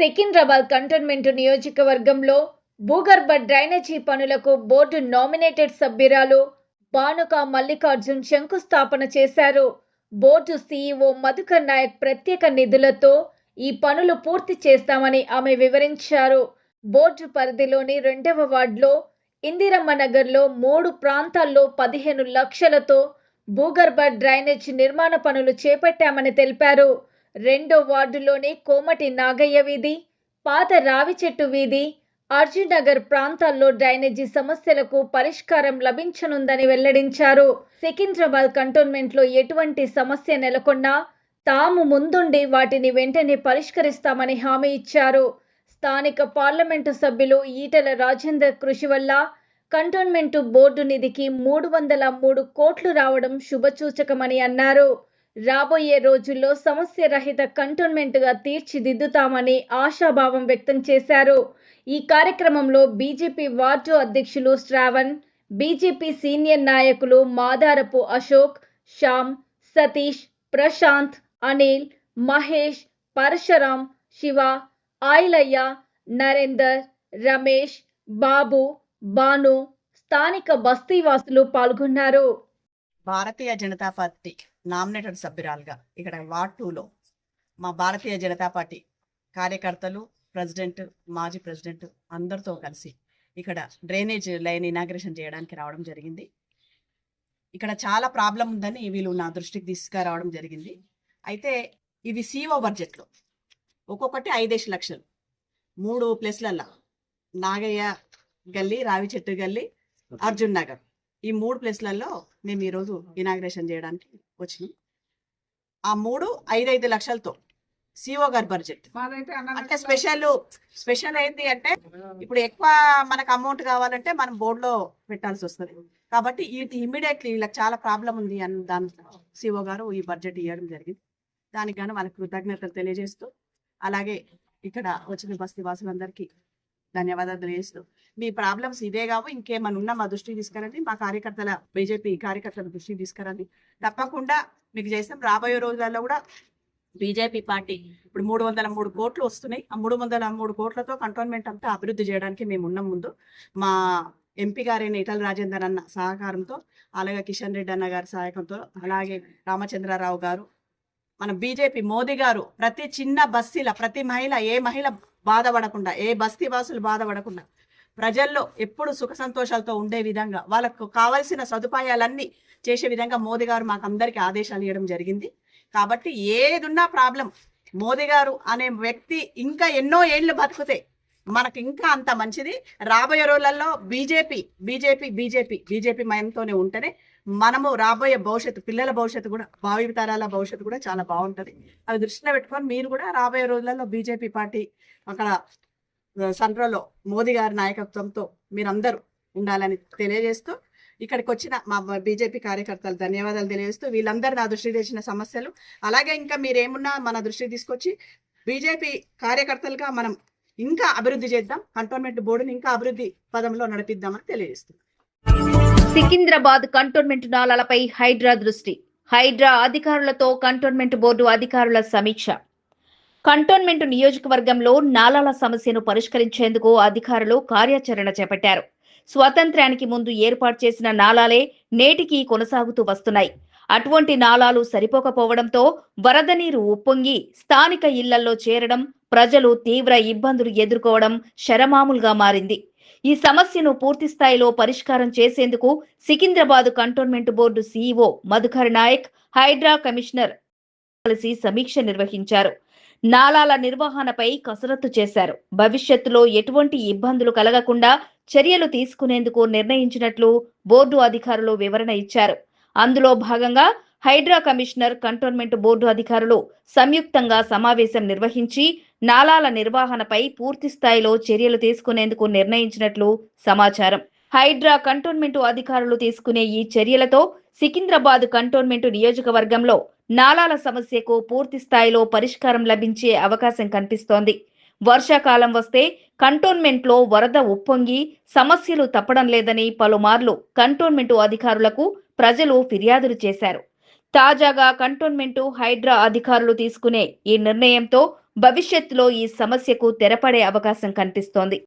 Secunderabad cantonment నియోజకవర్గంలో భూగర్భ drainage పనులకు బోర్డు నామినేటెడ్ సభ్యురాలు భానుక మల్లికార్జున్ శంకుస్థాపన చేశారు. బోర్డు సీఈఓ మధుకర్ నాయక్ ప్రత్యేక నిధులతో ఈ పనులు పూర్తి చేస్తామని ఆమె వివరించారు. బోర్డు పరిధిలోని రెండవ వార్డులో ఇందిరమ్మ నగర్లో మూడు ప్రాంతాల్లో పదిహేను లక్షలతో భూగర్భ డ్రైనేజ్ నిర్మాణ పనులు చేపట్టామని తెలిపారు. రెండో వార్డులోని కోమటి నాగయ్య వీధి పాత రావి చెట్టు వీధి అర్జున్ నగర్ ప్రాంతాల్లో డ్రైనేజీ సమస్యలకు పరిష్కారం లభించనుందని వెల్లడించారు. సికింద్రాబాద్ కంటోన్మెంట్లో ఎటువంటి సమస్య నెలకొన్నా తాము ముందుండి వాటిని వెంటనే పరిష్కరిస్తామని హామీ ఇచ్చారు. స్థానిక పార్లమెంటు సభ్యులు ఈటెల రాజేందర్ కృషి వల్ల కంటోన్మెంటు బోర్డు నిధికి మూడు వందల మూడు కోట్లు రావడం శుభసూచకమని అన్నారు. రాబోయే రోజుల్లో సమస్య రహిత కంటోన్మెంట్గా తీర్చిదిద్దుతామని ఆశాభావం వ్యక్తం చేశారు. ఈ కార్యక్రమంలో బీజేపీ వార్డు అధ్యక్షులు శ్రావణ్ బీజేపీ సీనియర్ నాయకులు మాదారపు అశోక్ శ్యామ్ సతీష్ ప్రశాంత్ అనిల్ మహేష్ పరశురాం శివ ఆయిలయ్య నరేందర్ రమేష్ బాబు బాను స్థానిక బస్తీవాసులు పాల్గొన్నారు. భారతీయ జనతా పార్టీ నామినేటెడ్ సభ్యురాలుగా ఇక్కడ వార్డ్ టూలో మా భారతీయ జనతా పార్టీ కార్యకర్తలు ప్రెసిడెంట్ మాజీ ప్రెసిడెంట్ అందరితో కలిసి ఇక్కడ డ్రైనేజ్ లైన్ ఇనాగ్రేషన్ చేయడానికి రావడం జరిగింది. ఇక్కడ చాలా ప్రాబ్లం ఉందని వీళ్ళు నా దృష్టికి తీసుకురావడం జరిగింది. అయితే ఇవి సిఓ బడ్జెట్లో ఒక్కొక్కటి ఐదేసి లక్షలు. మూడు ప్లేస్లల్లో నాగయ్య గల్లీ రావి చెట్టు గల్లీ అర్జున్ నగర్. ఈ మూడు ప్లేస్లలో మేము ఈరోజు ఇనాగ్రేషన్ చేయడానికి వచ్చినాం. ఆ మూడు ఐదైదు లక్షలతో సిఓ గారి బడ్జెట్. అంటే స్పెషల్ స్పెషల్ ఏంటి అంటే ఇప్పుడు ఎక్కువ మనకు అమౌంట్ కావాలంటే మనం బోర్డులో పెట్టాల్సి వస్తుంది. కాబట్టి ఇది ఇమీడియట్లీ వీళ్ళకి చాలా ప్రాబ్లం ఉంది అని దాని సిఓ గారు ఈ బడ్జెట్ ఇవ్వడం జరిగింది. దానికి గాను వాళ్ళకి కృతజ్ఞతలు తెలియజేస్తూ అలాగే ఇక్కడ వచ్చిన బస్తీ వాసులందరికీ ధన్యవాదాలు తెలియజేస్తూ. మీ ప్రాబ్లమ్స్ ఇదే కావు ఇంకేమైనా ఉన్నా మా దృష్టికి తీసుకురండి. మా కార్యకర్తల బీజేపీ కార్యకర్తల దృష్టికి తీసుకురండి. తప్పకుండా మీకు చేస్తాం. రాబోయే రోజులలో కూడా బీజేపీ పార్టీ ఇప్పుడు మూడు వందల మూడు కోట్లు వస్తున్నాయి. ఆ మూడు వందల మూడు కోట్లతో కంటోన్మెంట్ అంతా అభివృద్ధి చేయడానికి మేము ఉన్నాం ముందు. మా ఎంపీ గారైన ఇటల రాజేందర్ అన్న సహకారంతో అలాగే కిషన్ రెడ్డి అన్న గారి సహాయకంతో అలాగే రామచంద్రరావు గారు మన బీజేపీ మోదీ గారు ప్రతి చిన్న బస్సీల ప్రతి మహిళ ఏ మహిళ బాధపడకుండా ఏ బస్తీ వాసులు బాధపడకుండా ప్రజల్లో ఎప్పుడు సుఖ సంతోషాలతో ఉండే విధంగా వాళ్ళకు కావాల్సిన సదుపాయాలన్నీ చేసే విధంగా మోదీ గారు మాకు అందరికీ ఆదేశాలు ఇవ్వడం జరిగింది. కాబట్టి ఏదున్నా ప్రాబ్లం మోదీ గారు అనే వ్యక్తి ఇంకా ఎన్నో ఏళ్ళు బతుకుతాయి మనకు ఇంకా అంత మంచిది. రాబోయే రోజులలో బీజేపీ బీజేపీ బీజేపీ బీజేపీ మయంతోనే ఉంటేనే మనము రాబోయే భవిష్యత్తు పిల్లల భవిష్యత్తు కూడా భావితరాల భవిష్యత్తు కూడా చాలా బాగుంటుంది. అవి దృష్టిలో పెట్టుకొని మీరు కూడా రాబోయే రోజులలో బీజేపీ పార్టీ అక్కడ సెంట్రల్లో మోదీ గారి నాయకత్వంతో మీరందరూ ఉండాలని తెలియజేస్తూ ఇక్కడికి వచ్చిన మా బీజేపీ కార్యకర్తలు ధన్యవాదాలు తెలియజేస్తూ వీళ్ళందరూ నా దృష్టికి తెచ్చిన సమస్యలు. అలాగే ఇంకా మీరేమున్నా మన దృష్టికి తీసుకొచ్చి బీజేపీ కార్యకర్తలుగా మనం ఇంకా అభివృద్ధి చేద్దాం. కంటోన్మెంట్ బోర్డుని ఇంకా అభివృద్ధి పదంలో నడిపిద్దామని తెలియజేస్తున్నాం. సికింద్రాబాద్ కంటోన్మెంట్ నాలాలపై హైడ్రా దృష్టి. హైడ్రా అధికారులతో కంటోన్మెంట్ బోర్డు అధికారుల సమీక్ష. కంటోన్మెంట్ నియోజకవర్గంలో నాలాల సమస్యను పరిష్కరించేందుకు అధికారులు కార్యాచరణ చేపట్టారు. స్వాతంత్ర్యానికి ముందు ఏర్పాటు చేసిన నాలాలే నేటికి కొనసాగుతూ వస్తున్నాయి. అటువంటి నాళాలు సరిపోకపోవడంతో వరద నీరు ఉప్పొంగి స్థానిక ఇళ్ళలో చేరడం ప్రజలు తీవ్ర ఇబ్బందులు ఎదుర్కోవడం శరమాములుగా మారింది. ఈ సమస్యను పూర్తి స్థాయిలో పరిష్కారం చేసేందుకు Secunderabad cantonment board CEO Madhukar Naik Hydraa commissioner కలిసి సమీక్ష నిర్వహించారు. నాలాల నిర్వహణపై కసరత్తు చేశారు. భవిష్యత్తులో ఎటువంటి ఇబ్బందులు కలగకుండా చర్యలు తీసుకునేందుకు నిర్ణయించినట్లు బోర్డు అధికారులు వివరణ ఇచ్చారు. అందులో భాగంగా హైడ్రా కమిషనర్ కంటోన్మెంట్ బోర్డు అధికారులు సంయుక్తంగా సమావేశం నిర్వహించి నాలాల నిర్వహణపై పూర్తి స్థాయిలో చర్యలు తీసుకునేందుకు నిర్ణయించినట్లు సమాచారం. హైడ్రా కంటోన్మెంట్ అధికారులు తీసుకునే ఈ చర్యలతో సికింద్రాబాద్ కంటోన్మెంట్ నియోజకవర్గంలో నాలాల సమస్యకు పూర్తి స్థాయిలో పరిష్కారం లభించే అవకాశం కనిపిస్తోంది. వర్షాకాలం వస్తే కంటోన్మెంట్లో వరద ఉప్పొంగి సమస్యలు తప్పడం లేదని పలుమార్లు కంటోన్మెంటు అధికారులకు ప్రజలు ఫిర్యాదులు చేశారు. తాజాగా కంటోన్మెంటు హైడ్రా అధికారులు తీసుకునే ఈ నిర్ణయంతో భవిష్యత్తులో ఈ సమస్యకు తెరపడే అవకాశం కనిపిస్తోంది.